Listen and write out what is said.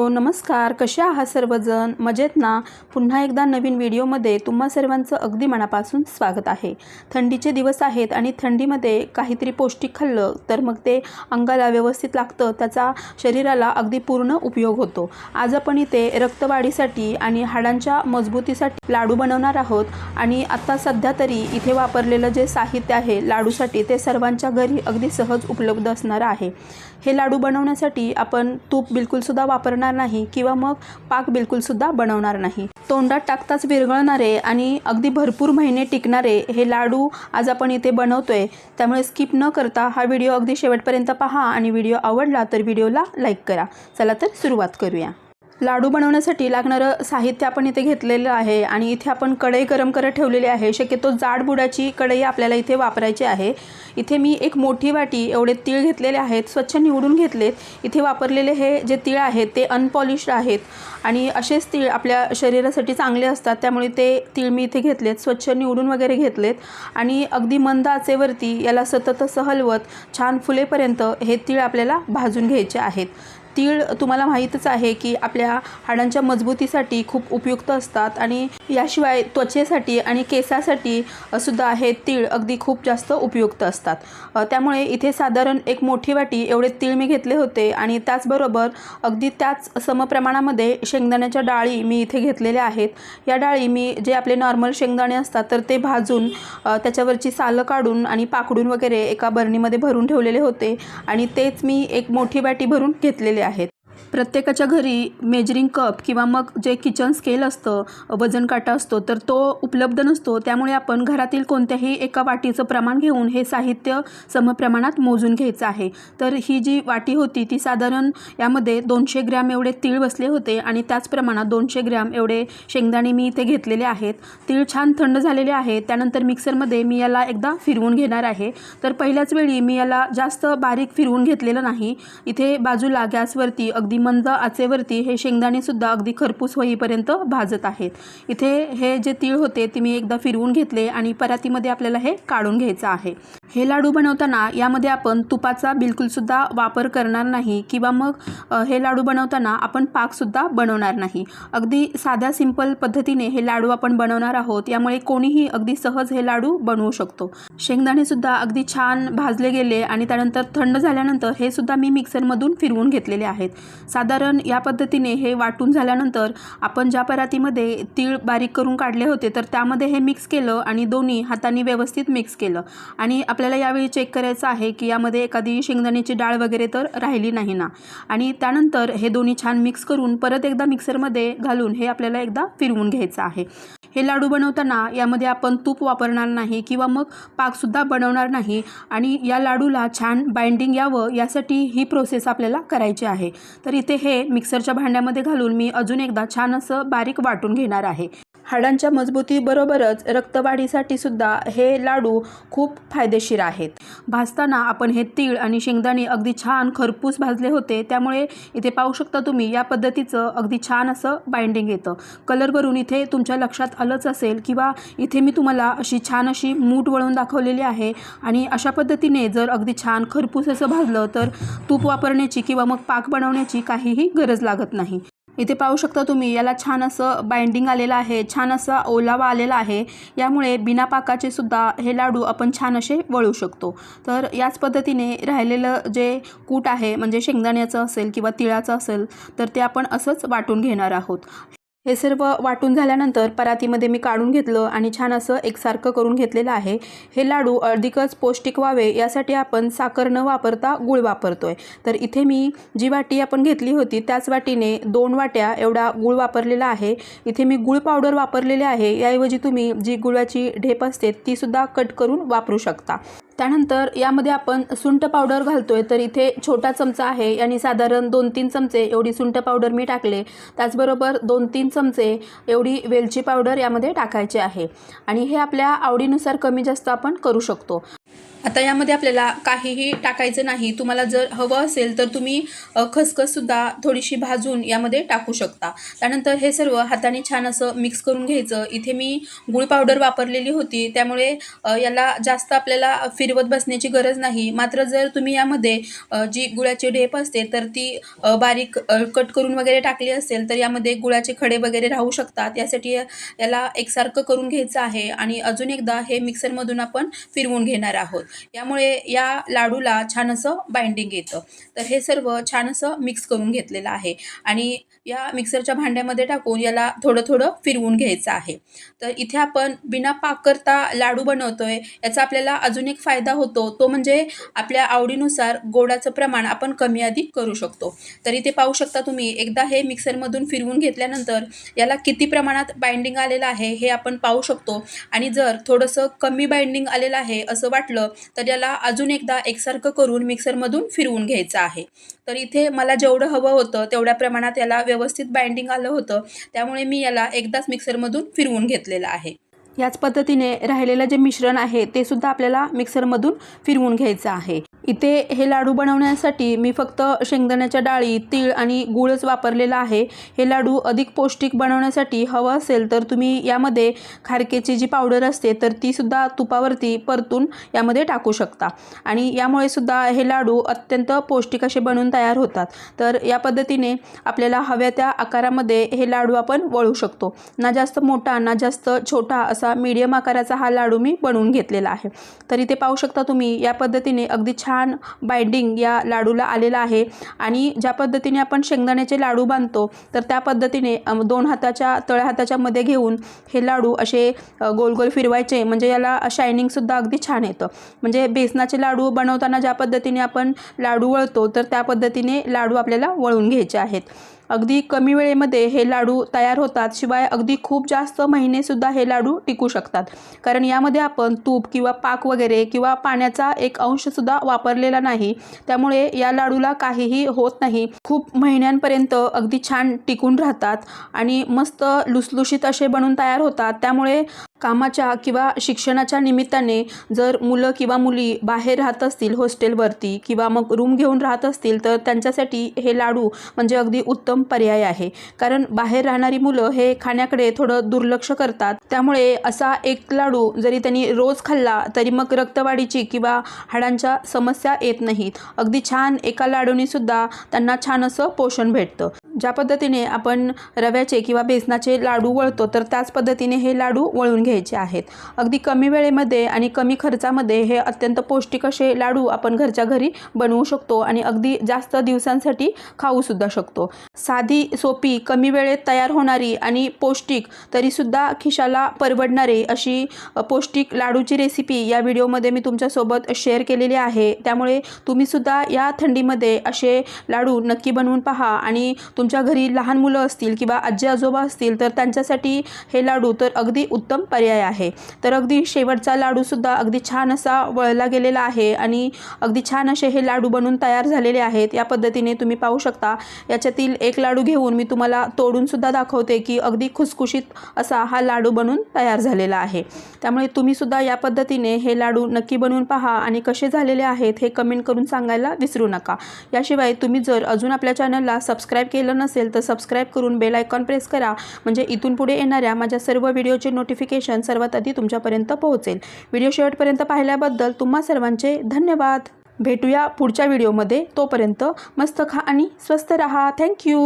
Hello नमस्कार कसे आहात सर्वजण? मजेत ना? पुन्हा एकदा नवीन व्हिडिओमध्ये तुम्हा सर्वांचं अगदी मनापासून स्वागत आहे. थंडीचे दिवस आहेत आणि थंडीमध्ये काहीतरी पौष्टिक खाल्लं तर मग ते अंगाला व्यवस्थित लागतं त्याचा शरीराला अगदी पूर्ण उपयोग होतो. आज आपण इथे रक्तवाढीसाठी आणि हाडांच्या मजबूतीसाठी लाडू बनवणार आहोत आणि आता सध्या तरी इथे वापरलेलं जे साहित्य आहे लाडूसाठी ते सर्वांच्या घरी अगदी सहज उपलब्ध असणार आहे. हे लाडू बनवण्यासाठी आपण तूप बिलकुलसुद्धा वापरणार नाही किंवा मग पाक बिलकुलसुद्धा बनवणार नाही. तोंडात टाकताच विरघळणारे आणि अगदी भरपूर महिने टिकणारे हे लाडू आज आपण इथे बनवतोय. त्यामुळे स्किप न करता हा व्हिडिओ अगदी शेवटपर्यंत पहा आणि व्हिडिओ आवडला तर व्हिडिओला लाईक करा. चला तर सुरुवात करूया. लाडू बनवण्यासाठी लागणारं साहित्य आपण इथे घेतलेलं आहे आणि इथे आपण कढई गरम करत ठेवलेली आहे. शक्यतो जाड बुडाची कढई आपल्याला इथे वापरायची आहे. इथे मी एक मोठी वाटी एवढे तीळ घेतलेले आहेत स्वच्छ निवडून घेतलेत. इथे वापरलेले हे जे तीळ आहेत ते अनपॉलिश्ड आहेत आणि असेच तीळ आपल्या शरीरासाठी चांगले असतात त्यामुळे ते तीळ मी इथे घेतलेत स्वच्छ निवडून वगैरे घेतलेत. आणि अगदी मंद आचेवरती याला सतत असं हलवत छान फुलेपर्यंत हे तीळ आपल्याला भाजून घ्यायचे आहेत. तीळ तुम्हाला माहीतच आहे की आपल्या हाडांच्या मजबूतीसाठी खूप उपयुक्त असतात आणि याशिवाय त्वचेसाठी आणि केसासाठी सुद्धा हे तीळ अगदी खूप जास्त उपयुक्त असतात. त्यामुळे इथे साधारण एक मोठी वाटी एवढे तीळ मी घेतले होते आणि त्याचबरोबर अगदी त्याच समप्रमाणामध्ये शेंगदाण्याच्या डाळी मी इथे घेतलेल्या आहेत. या डाळी मी जे आपले नॉर्मल शेंगदाणे असतात तर ते भाजून त्याच्यावरची सालं काढून आणि पाकडून वगैरे एका बरणीमध्ये भरून ठेवलेले होते आणि तेच मी एक मोठी वाटी भरून घेतलेले आहेत प्रत्येकाच्या घरी मेजरिंग कप किंवा मग जे किचन स्केल असतं वजन काटा असतो तर तो उपलब्ध नसतो. त्यामुळे आपण घरातील कोणत्याही एका वाटीचं प्रमाण घेऊन हे साहित्य समप्रमाणात मोजून घ्यायचं आहे. तर ही जी वाटी होती ती साधारण यामध्ये दोनशे ग्रॅम एवढे तीळ बसले होते आणि त्याच प्रमाणात दोनशे ग्रॅम एवढे शेंगदाणे मी इथे घेतलेले आहेत. तीळ छान थंड झालेले आहेत त्यानंतर मिक्सरमध्ये मी याला एकदा फिरवून घेणार आहे. तर पहिल्याच वेळी मी याला जास्त बारीक फिरवून घेतलेलं नाही. इथे बाजूला गॅसवरती अगदी अगदी मंद आचेवरती हे शेंगदाणेसुद्धा अगदी खरपूस होईपर्यंत भाजत आहेत. इथे हे जे तीळ होते ते मी एकदा फिरवून घेतले आणि परातीमध्ये आपल्याला हे काढून घ्यायचं आहे. हे लाडू बनवताना यामध्ये आपण तुपाचा बिलकुलसुद्धा वापर करणार नाही किंवा मग हे लाडू बनवताना आपण पाकसुद्धा बनवणार नाही. अगदी साध्या सिंपल पद्धतीने हे लाडू आपण बनवणार आहोत यामुळे कोणीही अगदी सहज हे लाडू बनवू शकतो. शेंगदाणेसुद्धा अगदी छान भाजले गेले आणि त्यानंतर थंड झाल्यानंतर हे सुद्धा मी मिक्सरमधून फिरवून घेतलेले आहेत. साधारण या पद्धतीने हे वाटून झाल्यानंतर आपण ज्या परातीमध्ये तीळ बारीक करून काढले होते तर त्यामध्ये हे मिक्स केलं आणि दोन्ही हाताने व्यवस्थित मिक्स केलं. आणि आपल्याला यावेळी चेक करायचं आहे की यामध्ये एखादी शेंगदाण्याची डाळ वगैरे तर राहिली नाही ना? आणि त्यानंतर हे दोन्ही छान मिक्स करून परत एकदा मिक्सरमध्ये घालून हे आपल्याला एकदा फिरवून घ्यायचं आहे. हे लाडू बनवताना यामध्ये आपण तूप वापरणार नाही किंवा मग पाकसुद्धा बनवणार नाही आणि या लाडूला छान बाइंडिंग यावं यासाठी ही प्रोसेस आपल्याला करायची आहे. तर इथे हे मिक्सरच्या भांड्यामध्ये घालून मी अजून एकदा छान असं बारीक वाटून घेणार आहे. हाडांच्या मजबूतीबरोबरच रक्तवाढीसाठी सुद्धा हे लाडू खूप फायदेशीर आहेत. भाजताना आपण हे तीळ आणि शेंगदाणे अगदी छान खरपूस भाजले होते. त्यामुळे इथे पाहू शकता तुम्ही या पद्धतीचं अगदी छान असं बाइंडिंग येतं. कलरवरून इथे तुमच्या लक्षात आलंच असेल किंवा इथे मी तुम्हाला अशी छान अशी मूठ वळून दाखवलेली आहे आणि अशा पद्धतीने जर अगदी छान खरपूस असं भाजलं तर तूप वापरण्याची किंवा मग पाक बनवण्याची काहीही गरज लागत नाही. इथे पाहू शकता तुम्ही याला छान असं बाइंडिंग आलेलं आहे छान असा ओलावा आलेला आहे. यामुळे बिना पाकाचे सुद्धा हे लाडू आपण छान असे वळू शकतो. तर याच पद्धतीने राहिलेलं जे कूट आहे म्हणजे शेंगदाण्याचं असेल किंवा तिळाचं असेल तर ते आपण असंच वाटून घेणार आहोत. हे सर्व वाटून झाल्यानंतर परातीमध्ये मी काढून घेतलं आणि छान असं एकसारखं करून घेतलेलं आहे. हे लाडू अधिकच पौष्टिक व्हावे यासाठी आपण साखर न वापरता गुळ आहे तर इथे मी जी वाटी आपण घेतली होती त्याच वाटीने दोन वाट्या एवढा गुळ वापरलेला आहे. इथे मी गुळ पावडर वापरलेले आहे. याऐवजी तुम्ही जी गुळाची ढेप असते तीसुद्धा कट करून वापरू शकता. त्यानंतर यामध्ये आपण सुंठ पावडर घालतोय तर इथे छोटा चमचा आहे आणि साधारण दोन तीन चमचे एवढी सुंठ पावडर मी टाकले. त्याचबरोबर दोन तीन चमचे एवढी वेलची पावडर यामध्ये टाकायची आहे. आणि हे आपल्या आवडीनुसार कमी जास्त आपण करू शकतो. आता यामध्ये आपल्याला काहीही टाकायचं नाही. तुम्हाला जर हवं असेल तर तुम्ही खसखससुद्धा थोडीशी भाजून यामध्ये टाकू शकता. त्यानंतर हे सर्व हाताने छान असं मिक्स करून घ्यायचं. इथे मी गुळ पावडर वापरलेली होती. त्यामुळे याला जास्त आपल्याला फिरवत बसण्याची गरज नाही. मात्र जर तुम्ही यामध्ये जी गुळाची ढेप असते तर ती बारीक कट करून वगैरे टाकली असेल तर यामध्ये गुळाचे खडे वगैरे राहू शकतात. यासाठी याला एकसारखं करून घ्यायचं आहे. आणि अजून एकदा हे मिक्सरमधून आपण फिरवून घेणार आहोत. यामुळे या लाडूला छान असं बाइंडिंग येतं. तर हे सर्व छान असं मिक्स करून घेतलेलं आहे. आणि या मिक्सरच्या भांड्यामध्ये टाकून याला थोडं थोडं फिरवून घ्यायचं आहे. तर इथे आपण बिना पाक करता लाडू बनवतोय याचा आपल्याला अजून एक फायदा होतो तो म्हणजे आपल्या आवडीनुसार गोडाचं प्रमाण आपण कमी अधिक करू शकतो. तर इथे पाहू शकता तुम्ही एकदा हे मिक्सरमधून फिरवून घेतल्यानंतर याला किती प्रमाणात बाइंडिंग आलेलं आहे हे आपण पाहू शकतो. आणि जर थोडंसं कमी बाइंडिंग आलेलं आहे असं वाटलं तर याला अजून एकदा एकसारखं करून मिक्सरमधून फिरवून घ्यायचं आहे. तर इथे मला जेवढं हवं होतं तेवढ्या प्रमाणात याला व्यवस्थित बाइंडिंग आलं होतं. त्यामुळे मी याला एकदाच मिक्सरमधून फिरवून घेतलेलं आहे. याच पद्धतीने राहिलेलं जे मिश्रण आहे ते सुद्धा आपल्याला मिक्सरमधून फिरवून घ्यायचं आहे. इथे हे लाडू बनवण्यासाठी मी फक्त शेंगदाण्याच्या डाळी तीळ आणि गूळच वापरलेला आहे. हे लाडू अधिक पौष्टिक बनवण्यासाठी हवं असेल तर तुम्ही यामध्ये खारकेची जी पावडर असते तर ती सुद्धा तुपावरती परतून यामध्ये टाकू शकता. आणि यामुळे सुद्धा हे लाडू अत्यंत पौष्टिक असे बनवून तयार होतात. तर या पद्धतीने आपल्याला हव्या त्या आकारामध्ये हे लाडू आपण वळू शकतो. ना जास्त मोठा ना जास्त छोटा असा मीडियम आकाराचा हा लाडू मी बनवून घेतलेला आहे. तर इथे पाहू शकता तुम्ही या पद्धतीने अगदी छान बाइंडिंग या लाडूला आलेला आहे. आणि ज्या पद्धतीने आपण शेंगदाण्याचे लाडू बांधतो तर त्या पद्धतीने दोन हाताच्या तळ्या हाताच्या मध्ये घेऊन हे लाडू असे गोल गोल फिरवायचे. म्हणजे याला शायनिंगसुद्धा अगदी छान येतं. म्हणजे बेसनाचे लाडू बनवताना ज्या पद्धतीने आपण लाडू वळतो तर त्या पद्धतीने लाडू आपल्याला वळून घ्यायचे आहेत. अगदी कमी वेळेमध्ये हे लाडू तयार होतात. शिवाय अगदी खूप जास्त महिनेसुद्धा हे लाडू टिकू शकतात. कारण यामध्ये आपण तूप किंवा पाक वगैरे किंवा पाण्याचा एक अंशसुद्धा वापरलेला नाही. त्यामुळे या लाडूला काहीही होत नाही. खूप महिन्यांपर्यंत अगदी छान टिकून राहतात आणि मस्त लुसलुशीत असे बनून तयार होतात. त्यामुळे कामाच्या किंवा शिक्षणाच्या निमित्ताने जर मुलं किंवा मुली बाहेर राहत असतील हॉस्टेलवरती किंवा मग रूम घेऊन राहत असतील तर त्यांच्यासाठी हे लाडू म्हणजे अगदी उत्तम पर्याय आहे. कारण बाहेर राहणारी मुलं हे खाण्याकडे थोडं दुर्लक्ष करतात. त्यामुळे असा एक लाडू जरी त्यांनी रोज खाल्ला तरी मग रक्तवाढीची किंवा हाडांच्या समस्या येत नाहीत. अगदी छान एका लाडूनीसुद्धा त्यांना छान असं पोषण भेटतं. ज्या पद्धतीने आपण रव्याचे किंवा बेसनाचे लाडू वळतो तर त्याच पद्धतीने हे लाडू वळून घ्यायचे आहेत. अगदी कमी वेळेमध्ये आणि कमी खर्चामध्ये हे अत्यंत पौष्टिक असे लाडू आपण घरच्या घरी बनवू शकतो आणि अगदी जास्त दिवसांसाठी खाऊसुद्धा शकतो. साधी सोपी कमी वेळेत तयार होणारी आणि पौष्टिक तरीसुद्धा खिशाला परवडणारी अशी पौष्टिक लाडूची रेसिपी या व्हिडिओमध्ये मी तुमच्यासोबत शेअर केलेली आहे. त्यामुळे तुम्हीसुद्धा या थंडीमध्ये असे लाडू नक्की बनवून पहा आणि तुमच्या घरी लहान मुलं असतील किंवा आजी आजोबा असतील तर त्यांच्यासाठी हे लाडू तर अगदी उत्तम पर्याय आहे. तर अगदी शेवटचा लाडूसुद्धा अगदी छान असा वळला गेलेला आहे आणि अगदी छान असे हे लाडू बनून तयार झालेले आहेत. या पद्धतीने तुम्ही पाहू शकता. याच्यातील एक लाडू घेऊन मी तुम्हाला तोडूनसुद्धा दाखवते की अगदी खुसखुशीत असा हा लाडू बनून तयार झालेला आहे. त्यामुळे तुम्हीसुद्धा या पद्धतीने हे लाडू नक्की बनवून पहा आणि कसे झालेले आहेत हे कमेंट करून सांगायला विसरू नका. याशिवाय तुम्ही जर अजून आपल्या चॅनलला सबस्क्राईब केलं नसेल तर सबस्क्राईब करून बेल आयकॉन प्रेस करा. म्हणजे इथून पुढे येणाऱ्या माझ्या सर्व व्हिडिओचे नोटिफिकेशन सर्वात आधी तुमच्यापर्यंत पोहोचेल. व्हिडिओ शेवटपर्यंत पाहिल्याबद्दल तुम्हा सर्वांचे धन्यवाद. भेटूया पुढच्या व्हिडिओमध्ये. तोपर्यंत मस्त खा आणि स्वस्त रहा. थँक्यू